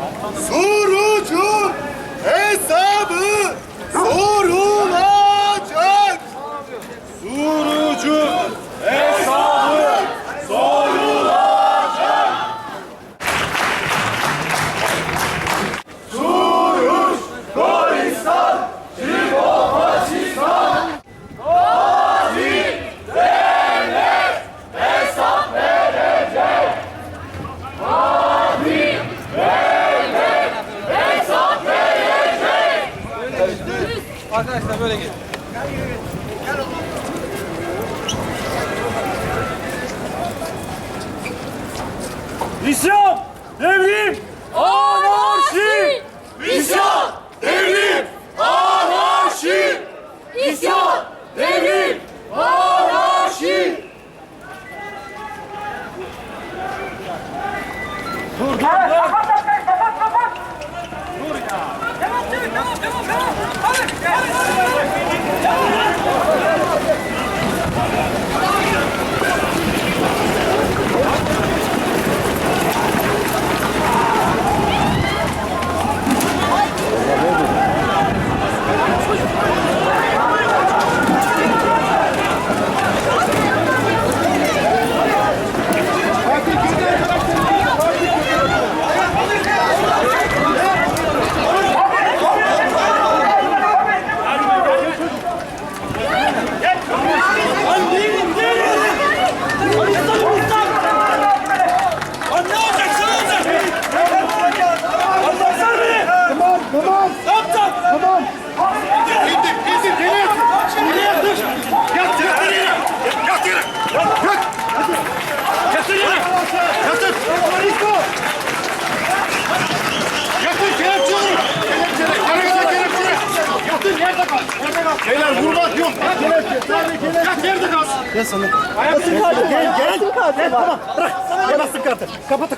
Su! Arkadaşlar böyle gelin. İsyan, devrim, anarşi! İsyan, devrim, anarşi! İsyan, devrim, anarşi! Dur, dur, dur. Yeah. Beyler vurmak yok. Yat yerde kal. Gel sana. Gel gel gel. Gel tamam. Bırak. Gel bastın kartı. Kapat